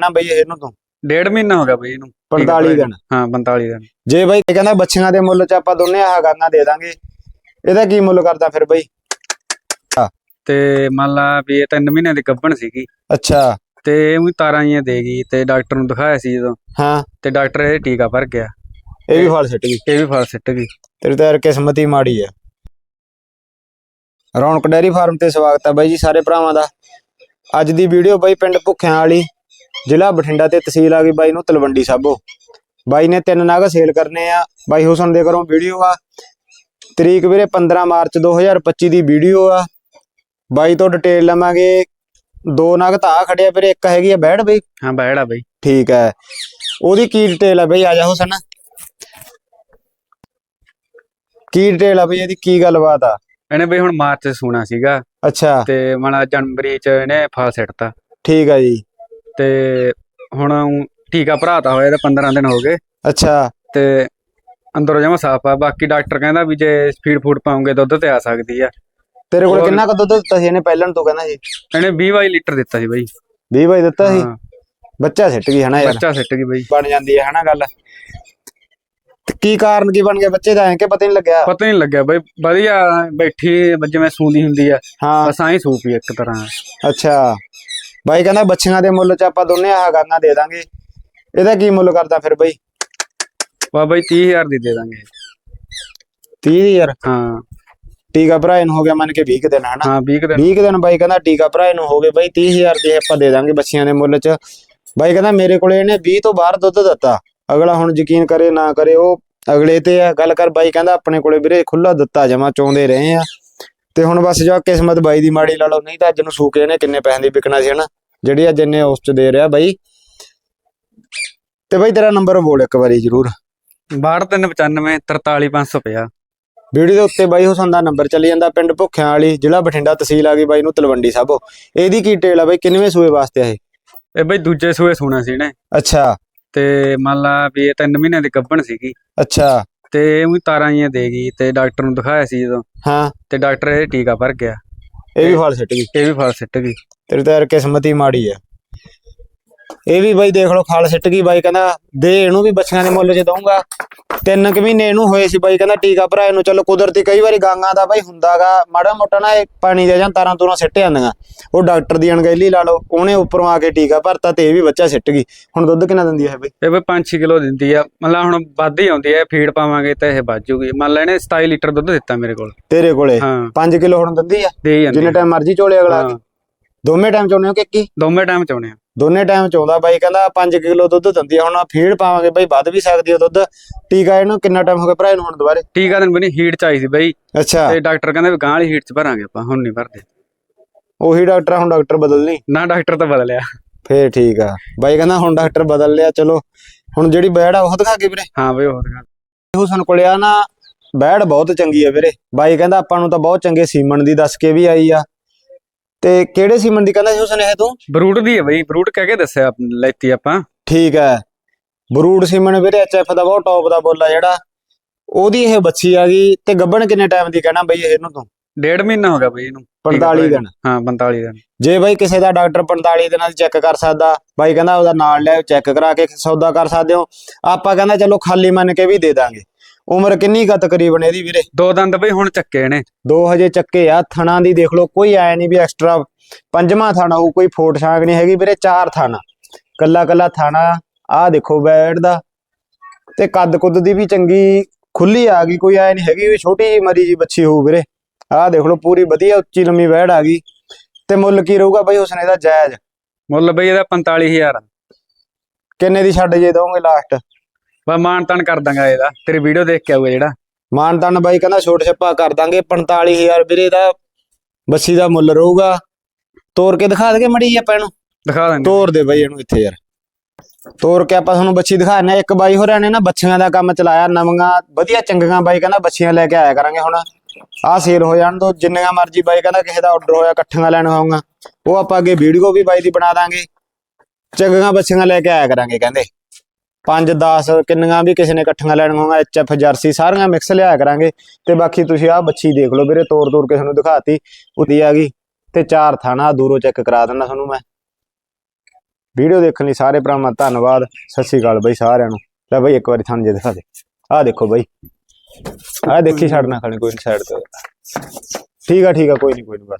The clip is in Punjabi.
ਨਾ ਬਈ ਇਹਨੂੰ ਤੂੰ। ਡੇਢ ਮਹੀਨਾ ਹੋ ਗਿਆ ਬਈ ਇਹਨੂੰ। 45 ਦਿਨ। ਹਾਂ 45 ਦਿਨ। ਜੇ ਬਈ ਇਹ ਕਹਿੰਦਾ ਬੱਚੀਆਂ ਦੇ ਮੁੱਲ 'ਚ ਆਪਾਂ ਦੋਨੇ ਆਹ ਗਾਂਗਾ ਦੇ ਦਾਂਗੇ ਇਹਦਾ ਕੀ ਮੁੱਲ ਕਰਦਾ ਫਿਰ ਬਈ? ਤੇ ਮੰਨ ਲਾ ਵੀ ਇਹ 3 ਮਹੀਨਿਆਂ ਦੀ ਗੱਭਣ ਸੀਗੀ। ਅੱਛਾ। ਤੇ ਉਹ ਤਾਰਾਂ ਜੀਆਂ ਦੇ ਗਈ ਤੇ ਡਾਕਟਰ ਨੂੰ ਦਿਖਾਇਆ ਸੀ ਜਦੋਂ। ਹਾਂ। ਤੇ ਡਾਕਟਰ ਇਹ ਟੀਕਾ ਭਰ ਗਿਆ। ਇਹ ਵੀ ਫਲ ਸਿੱਟ ਗਈ। ਇਹ ਵੀ ਫਲ ਸਿੱਟ ਗਈ। ਤੇਰੀ ਤਾਂ ਯਾਰ ਕਿਸਮਤ ਹੀ ਮਾੜੀ ਹੈ ਰੌਣਕ ਡੈਰੀ ਫਾਰਮ ਤੇ ਸਵਾਗਤ ਹੈ ਬਾਈ ਜੀ ਸਾਰੇ ਭਰਾਵਾਂ ਦਾ। ਅੱਜ ਦੀ ਵੀਡੀਓ ਬਾਈ ਪਿੰਡ ਭੁੱਖਿਆਂ ਵਾਲੀ। ਜ਼ਿਲ੍ਹਾ ਬਠਿੰਡਾ ਤੇ ਤਹਿਸੀਲ ਆ ਗਈ ਬਾਈ ਨੂੰ ਤਲਵੰਡੀ ਸਾਬੋ। ਬਾਈ ਨੇ ਤਿੰਨ ਨਗ ਸੇਲ ਕਰਨੇ ਆ। ਬਾਈ ਹੁਸਨ ਦੇ ਘਰੋਂ ਵੀਡੀਓ ਆ। ਤਰੀਕ ਵੀਰੇ 15 ਮਾਰਚ 2025 ਦੀ ਵੀਡੀਓ ਆ। ਬਾਈ ਤੋਂ ਡਿਟੇਲ ਲਵਾਂਗੇ। ਦੋ ਨਗ ਤਾਂ ਆ ਖੜਿਆ ਵੀਰੇ ਇੱਕ ਹੈਗੀ ਆ ਬੈੜ ਬਈ। ਹਾਂ ਬੈੜਾ ਬਈ। ਠੀਕ ਹੈ ਉਹਦੀ ਕੀ ਡਿਟੇਲ ਆ ਬਈ? ਆ ਜਾ ਹੁਸਨ। ਕੀ ਡਿਟੇਲ ਆ ਬਈ ਇਹਦੀ? ਕੀ ਗੱਲਬਾਤ ਆ? ਇਹਨੇ ਬਈ ਹੁਣ ਮਾਰਚ ਸੂਣਾ ਸੀਗਾ। ਅੱਛਾ। ਤੇ ਮਣਾ ਜਨਵਰੀ 'ਚ ਇਹਨੇ ਫਲ ਸਿੱਟਤਾ। ਠੀਕ ਆ ਜੀ। ਤੇ ਹੁਣ ਊਂ ਟੀਕਾ ਭਰਾਤਾ ਹੋਇਆ ਇਹਦਾ 15 ਦਿਨ ਹੋ ਗਏ। ਅੱਛਾ। ਤੇ ਅੰਦਰੋਂ ਜਮਾ ਸਾਫ਼ ਆ ਬਾਕੀ ਡਾਕਟਰ ਕਹਿੰਦਾ ਵੀ ਜੇ ਫੀਡ ਫੂਡ ਪਾਉਂਗੇ ਦੁੱਧ ਤੇ ਆ ਸਕਦੀ ਆ। ਤੇਰੇ ਕੋਲ ਹੋਰ- ਕਿੰਨਾ ਕੁ ਦੁੱਧ ਦਿੱਤਾ ਸੀ ਇਹਨੇ ਪਹਿਲਾਂ ਨੂੰ ਤੂੰ ਕਹਿੰਦਾ ਸੀ? ਇਹਨੇ 20 22 ਲੀਟਰ ਦਿੱਤਾ ਸੀ ਬਈ। 20 ਬਾਈ ਦਿੱਤਾ ਸੀ? ਹਾਂ, ਬੱਚਾ ਸਿੱਟ ਗਈ ਹਨਾ ਯਾਰ। ਬੱਚਾ ਸਿੱਟ ਗਈ ਬਈ। ਬਣ ਜਾਂਦੀ ਹੈ ਹਨਾ ਗੱਲ। ਤੇ ਕੀ ਕਾਰਨ ਕੀ ਬਣ ਗਿਆ ਬੱਚੇ ਦਾ? ਐ ਕਿ ਪਤਾ ਨਹੀਂ ਲੱਗਿਆ। ਪਤਾ ਨਹੀਂ ਲੱਗਿਆ ਬਈ। ਵਧੀਆ ਬੈਠੀ ਜਿਵੇਂ ਸੂੰਦੀ ਹੁੰਦੀ ਆ। ਹਾਂ। ਬਸ ਸੂਪੀ ਇੱਕ ਤਰ੍ਹਾਂ। ਅੱਛਾ। ਬਾਈ ਕਹਿੰਦਾ ਬੱਚੀਆਂ ਦੇ ਮੁੱਲ 'ਚ ਆਪਾਂ ਦੋਨੇ ਆਹ ਗਾਂਗਾ ਦੇ ਦਾਂਗੇ। ਇਹਦਾ ਕੀ ਮੁੱਲ ਕਰਦਾ ਫਿਰ ਬਈ? ਵਾ ਬਈ 30000 ਦੀ ਦੇ ਦਾਂਗੇ। 30 ਯਾਰ? ਹਾਂ। ਟੀਕਾ ਭਰਾਏ ਨੂੰ ਹੋ ਗਿਆ ਮੰਨ ਕੇ 20 ਕੁ ਦਿਨ ਹਨਾ? ਹਾਂ 20 ਕੁ ਦਿਨ। 20 ਕੁ ਦਿਨ ਬਾਈ ਕਹਿੰਦਾ ਟੀਕਾ ਭਰਾਏ ਨੂੰ ਹੋ ਗਏ ਬਾਈ 30000 ਦੇ ਆਪਾਂ ਦੇ ਦਾਂਗੇ ਬੱਚੀਆਂ ਦੇ ਮੁੱਲ 'ਚ। ਬਾਈ ਕਹਿੰਦਾ ਮੇਰੇ ਕੋਲੇ ਇਹਨੇ 20 ਤੋਂ ਬਾਹਰ ਦੁੱਧ ਦਿੱਤਾ। ਅਗਲਾ ਹੁਣ ਯਕੀਨ ਕਰੇ ਨਾ ਕਰੇ ਉਹ ਅਗਲੇ ਤੇ ਆ। ਗੱਲ ਕਰ ਬਾਈ ਕਹਿੰਦਾ ਆਪਣੇ ਕੋਲੇ ਵੀਰੇ ਖੁੱਲਾ ਦਿੱਤਾ ਜਮਾ ਚਾਉਂਦੇ ਰਹੇ ਆ। ਤੇ ਹੁਣ ਬਸ ਜੋ ਕਿਸਮਤ ਬਾਈ ਦੀ ਮਾੜੀ ਲਾ ਲਓ ਨਹੀਂ ਤਾਂ ਅੱਜ ਨੂੰ ਸੂਕੇ ਇਹਨੇ ਕਿੰਨੇ ਪੈਸੇ ਦੀ ਵਿਕਣਾ ਸੀ ਹਨਾ। ਜਿਹੜੀ ਅੱਜ ਇਹਨੇ ਉਸ 'ਚ ਦੇ ਰਿਹਾ ਬਾਈ। ਤੇ ਬਾਈ ਤੇਰਾ ਨੰਬਰ ਬੋਲ ਇੱਕ ਵਾਰੀ ਜਰੂਰ। 62395 43550 ਵੀਡੀਓ ਦੇ ਉੱਤੇ ਬਾਈ ਹੁਸਨ ਦਾ ਨੰਬਰ ਚੱਲੀ ਜਾਂਦਾ ਪਿੰਡ ਭੁੱਖਿਆਂ ਵਾਲੀ ਜ਼ਿਲ੍ਹਾ ਬਠਿੰਡਾ ਤਹਿਸੀਲ ਆ ਗਈ ਬਾਈ ਨੂੰ ਤਲਵੰਡੀ ਸਾਬੋ। ਇਹਦੀ ਕੀ ਟੇਲ ਆ ਬਾਈ ਕਿੰਨਵੇਂ ਸੂਏ ਵਾਸਤੇ ਆ ਇਹ? ਇਹ ਬਈ ਦੂਜੇ ਸੂਏ ਸੂਣਾ ਸੀ ਨੇ ਅੱਛਾ। ਤੇ ਮੰਨ ਲਾ ਵੀ ਇਹ 3 ਮਹੀਨਿਆਂ ਦੀ ਗੱਭਣ ਸੀਗੀ। ਅੱਛਾ। ਤੇ ਉਹ ਤਾਰਾਂ ਜੀਆਂ ਦੇ ਗਈ ਤੇ ਡਾਕਟਰ ਨੂੰ ਦਿਖਾਇਆ ਸੀ ਜਦੋਂ। ਹਾਂ। ਤੇ ਡਾਕਟਰ ਇਹ ਟੀਕਾ ਭਰ ਗਿਆ। ਇਹ ਵੀ ਫਲ ਸਿੱਟ ਗਈ। ਇਹ ਵੀ ਫਲ ਸਿੱਟ ਗਈ। ਤੇਰੀ ਤਾਂ ਯਾਰ ਕਿਸਮਤ ਹੀ ਮਾੜੀ ਆ। ਇਹ ਵੀ ਬਾਈ ਦੇਖ ਲਓ ਫਲ ਸਿੱਟ ਗਈ ਬਾਈ ਕਹਿੰਦਾ ਦੇ ਇਹਨੂੰ ਵੀ ਬੱਚਿਆਂ ਦੇ ਮੁੱਲ 'ਚ ਦਊਂਗਾ। ਤਿੰਨ ਕੁ ਮਹੀਨੇ ਇਹਨੂੰ ਹੋਏ ਸੀ ਬਾਈ ਕਹਿੰਦਾ ਟੀਕਾ ਭਰਾਏ ਨੂੰ ਚਲੋ ਕੁਦਰਤੀ ਕਈ ਵਾਰੀ ਗਾਂਗਾ ਦਾ ਬਾਈ ਹੁੰਦਾਗਾ ਮਾੜਾ ਮੋਟਾ ਨਾ ਇਹ ਪਾਣੀ ਦੇ ਜਾਂ ਤਾਰਾਂ ਤੂਰਾਂ ਸਿੱਟ ਜਾਂਦੀਆਂ। ਉਹ ਡਾਕਟਰ ਦੀ ਅਣਗਹਿਲੀ ਲਾ ਲਓ ਉਹਨੇ ਉੱਪਰੋਂ ਆ ਕੇ ਟੀਕਾ ਭਰਤਾ ਤੇ ਇਹ ਵੀ ਬੱਚਾ ਸਿੱਟ ਗਈ। ਹੁਣ ਦੁੱਧ ਕਿੰਨਾ ਦਿੰਦੀ ਹੈ ਬਾਈ? ਇਹ ਬਈ 5-6 ਕਿਲੋ ਦਿੰਦੀ ਆ। ਮੰਨ ਲਾ ਹੁਣ ਵੱਧ ਹੀ ਆਉਂਦੀ ਆ ਫੀਡ ਪਾਵਾਂਗੇ ਤਾਂ ਇਹ ਵੱਧ ਜੂਗੀ। ਮੰਨ ਲਾ ਇਹਨੇ 27 ਲੀਟਰ ਦੁੱਧ ਦਿੱਤਾ ਮੇਰੇ ਕੋਲ। ਤੇਰੇ ਕੋਲੇ? ਹਾਂ। 5 ਕਿਲੋ ਹੁਣ ਦਿੰਦੀ ਆ? ਹੀ ਜਿੰਨੇ। ਟਾਈਮ ਮਰਜ਼ੀ ਚੋਲੇ ਅਗਲਾ ਹਾਂ। ਦੋਵੇਂ ਟਾਈਮ ਚੋਣੇ ਹੋ ਕਿ ਇੱਕ ਹੀ? ਦੋਵੇਂ ਟਾਈਮ ਚਾਉਣੇ ਆ। ਦੋਨੇ ਟਾਈਮ ਚੋਂਦਾ ਬਾਈ ਕਹਿੰਦਾ 5 ਕਿਲੋ ਦੁੱਧ ਦਿੰਦੀ ਆ ਹੁਣ ਫੀਡ ਪਾਵਾਂਗੇ ਬਾਈ ਵੱਧ ਵੀ ਸਕਦੀ ਆ ਦੁੱਧ। ਟੀਕਾ ਇਹਨੂੰ ਕਿੰਨਾ ਟਾਈਮ ਹੋ ਗਿਆ ਭਰਾ ਇਹਨੂੰ ਹੁਣ ਦੁਬਾਰੇ? ਟੀਕਾ ਦਿਨ ਬਣੀ ਹੀਟ ਚ ਆਈ ਸੀ ਬਈ। ਅੱਛਾ। ਤੇ ਡਾਕਟਰ ਕਹਿੰਦਾ ਵੀ ਗਾਂ ਵਾਲੀ ਹੀਟ ਚ ਭਰਾਂਗੇ ਆਪਾਂ ਹੁਣ ਨਹੀਂ ਭਰਦੇ। ਉਹੀ ਡਾਕਟਰ ਆ, ਹੁਣ ਡਾਕਟਰ ਬਦਲ ਨਹੀਂ ਨਾ ਡਾਕਟਰ ਤਾਂ ਬਦਲਿਆ। ਫੇਰ ਠੀਕ ਆ। ਬਾਈ ਕਹਿੰਦਾ ਹੁਣ ਡਾਕਟਰ ਬਦਲ ਲਿਆ ਚਲੋ। ਹੁਣ ਜਿਹੜੀ ਬੈੜ ਆ ਉਹ ਦਿਖਾ ਕੇ ਵੀਰੇ। ਹਾਂ ਬਈ ਉਹ ਦਿਖਾ। ਹੁਸਨ ਕੋਲੇ ਆ ਨਾ ਬੈੜ ਬਹੁਤ ਚੰਗੀ ਆ ਵੀਰੇ। ਬਾਈ ਕਹਿੰਦਾ ਆਪਾਂ ਨੂੰ ਤਾਂ ਬਹੁਤ ਚੰਗੇ ਸੀਮਨ ਦੀ ਦੱਸ ਕੇ ਵੀ ਆਈ ਆ। ਤੇ ਕਿਹੜੇ ਸੀਮਨ ਦੀ ਕਹਿੰਦਾ ਸੀ ਹੁਸਨ ਇਹ ਤੂੰ? ਬਰੂਟ ਦੀ ਹੈ ਬਈ ਬਰੂਟ ਕਹਿ ਕੇ ਦੱਸਿਆ ਆਪ- ਲੈਤੀ ਆਪਾਂ। ਠੀਕ ਹੈ। ਬਰੂਡ ਸੀਮਨ ਵੀਰੇ ਐਚਐਫ ਦਾ ਬਹੁਤ ਟੌਪ ਦਾ ਬੋਲਾ ਜਿਹੜਾ। ਉਹਦੀ ਇਹ ਬੱਚੀ ਆ ਗਈ ਤੇ ਗੱਬਣ ਕਿੰਨੇ ਟਾਈਮ ਦੀ ਕਹਿਣਾ ਬਈ ਇਹਨੂੰ ਤੂੰ? ਡੇਢ ਮਹੀਨਾ ਹੋ ਗਿਆ ਬਈ ਇਹਨੂੰ। 45 ਦਿਨ। ਹਾਂ 45 ਦਿਨ। ਜੇ ਬਾਈ ਕਿਸੇ ਦਾ ਡਾਕਟਰ 45 ਦਿਨਾਂ ਦੀ ਚੈੱਕ ਕਰ ਸਕਦਾ ਬਾਈ ਕਹਿੰਦਾ ਉਹਦਾ ਨਾਲ ਲੈ ਚੈੱਕ ਕਰਾ ਕੇ ਸੌਦਾ ਕਰ ਸਕਦੇ ਹੋ। ਆਪਾਂ ਕਹਿੰਦਾ ਚਲੋ ਖਾਲੀ ਮੰਨ ਕੇ ਵੀ ਦੇ ਦਾਂਗੇ। ਉਮਰ ਕਿੰਨੀ ਕੁ ਤਕਰੀਬਨ ਇਹਦੀ ਵੀਰੇ? ਦੋ ਦੰਦ ਬਈ ਹੁਣ ਚੱਕੇ ਨੇ। ਦੋ ਹਜੇ ਚੱਕੇ ਆ ਥਣਾ ਦੀ ਦੇਖ ਲਓ ਕੋਈ ਐ ਨਹੀਂ ਵੀ ਐਕਸਟਰਾ ਪੰਜਵਾਂ ਥਾਣਾ ਹੋਊ ਕੋਈ ਫੋਟ ਛਾਂਗ ਨਹੀਂ ਹੈਗੀ ਵੀਰੇ ਚਾਰ ਥਾਣਾ ਕੱਲਾ ਕੱਲਾ ਥਾਣਾ ਆਹ ਦੇਖੋ ਬੈਡ ਦਾ। ਤੇ ਕੱਦ ਕੁੱਦ ਦੀ ਵੀ ਚੰਗੀ ਖੁੱਲੀ ਆ ਗਈ ਕੋਈ ਐ ਨਹੀਂ ਹੈਗੀ ਵੀ ਛੋਟੀ ਜਿਹੀ ਮਰੀ ਜੀ ਬੱਚੀ ਹੋਊ ਵੀਰੇ। ਆਹ ਦੇਖ ਲਓ ਪੂਰੀ ਵਧੀਆ ਉੱਚੀ ਲੰਮੀ ਬੈਡ ਆ ਗਈ। ਤੇ ਮੁੱਲ ਕੀ ਰਹੂਗਾ ਬਈ ਉਸਨੇ ਦਾ ਜਾਇਜ਼? ਮੁੱਲ ਬਈ ਇਹਦਾ 45000 ਕਿੰਨੇ ਦੀ ਛੱਡ ਜੇ ਦੋਗੇ ਲਾਸਟ ਬਾ ਮਾਨ ਤਾਨ ਕਰ ਦਾਂਗਾ ਇਹਦਾ ਤੇਰੀ ਵੀਡੀਓ ਦੇਖ ਕੇ ਆਊਗਾ ਜਿਹੜਾ। ਮਾਨਤਨ ਬਾਈ ਕਹਿੰਦਾ ਛੋਟ ਛੱਪਾ ਕਰ ਦਾਂਗੇ 45000 ਵੀਰੇ ਦਾ ਬੱਸੀ ਦਾ ਮੁੱਲ ਰਹੂਗਾ। ਤੋਰ ਕੇ ਦਿਖਾ ਦਗੇ ਮੜੀ ਆਪਾਂ ਇਹਨੂੰ? ਦਿਖਾ ਦਾਂਗੇ ਤੋਰ ਦੇ ਬਾਈ ਇਹਨੂੰ ਇੱਥੇ ਯਾਰ। ਤੋਰ ਕੇ ਆਪਾਂ ਤੁਹਾਨੂੰ ਬੱਚੀ ਦਿਖਾਣੇ ਆ ਇੱਕ ਬਾਈ ਹੋਰਾਂ ਨੇ ਨਾ ਬੱਚੀਆਂ ਦਾ ਕੰਮ ਚਲਾਇਆ ਨਵੀਆਂ ਵਧੀਆ ਚੰਗੀਆਂ ਬਾਈ ਕਹਿੰਦਾ ਬੱਚੀਆਂ ਲੈ ਕੇ ਆਇਆ ਕਰਾਂਗੇ ਹੁਣ। ਆਹ ਸੇਲ ਹੋ ਜਾਣ ਤੋਂ ਜਿੰਨੀਆਂ ਮਰਜ਼ੀ ਬਾਈ ਕਹਿੰਦਾ ਕਿਸੇ ਦਾ ਆਰਡਰ ਹੋਇਆ ਇਕੱਠੀਆਂ ਲੈਣ ਹੋਊਗਾ ਉਹ ਆਪਾਂ ਅੱਗੇ ਵੀਡੀਓ ਵੀ ਬਾਈ ਦੀ ਬਣਾ ਦਾਂਗੇ। ਚੰਗੀਆਂ ਬੱਚੀਆਂ ਲੈ ਕੇ ਆਇਆ ਕਰਾਂਗੇ ਕਹਿੰਦੇ। 5 10 ਕਿੰਨੀਆਂ ਵੀ ਕਿਸੇ ਨੇ ਇਕੱਠੀਆਂ ਲੈਣੀਆਂ ਹੋਊਗਾ ਐਚਐਫ ਜਰਸੀ, ਸਾਰੀਆਂ ਮਿਕਸ ਲਿਆ ਕਰਾਂਗੇ। ਤੇ ਬਾਕੀ ਤੁਸੀਂ ਆਹ ਬੱਚੀ ਦੇਖ ਲਓ ਵੀਰੇ, ਤੋਰ ਤੋਰ ਕੇ ਤੁਹਾਨੂੰ ਦਿਖਾਤੀ। ਉਤੀ ਆ ਗਈ ਤੇ ਚਾਰ ਥਾਣਾ ਦੂਰੋਂ ਚੈੱਕ ਕਰਾ ਦਿੰਦਾ ਤੁਹਾਨੂੰ ਮੈਂ। ਵੀਡੀਓ ਦੇਖਣ ਲਈ ਸਾਰੇ ਭਰਾਵਾਂ ਧੰਨਵਾਦ। ਸਤਿ ਸ਼੍ਰੀ ਅਕਾਲ ਬਾਈ ਸਾਰਿਆਂ ਨੂੰ। ਲੈ ਬਾਈ, ਇੱਕ ਵਾਰੀ ਤੁਹਾਨੂੰ ਜੇ ਦਿਖਾ ਦੇ। ਆਹ ਦੇਖੋ ਬਾਈ। ਆਹ ਦੇਖੀ ਛੱਡਣਾ ਖਾਣੀ ਕੋਈ ਸਾਈਡ ਤੇ। ਠੀਕ ਆ ਠੀਕ ਆ, ਕੋਈ ਨਹੀਂ ਕੋਈ ਨਹੀਂ ਬਸ।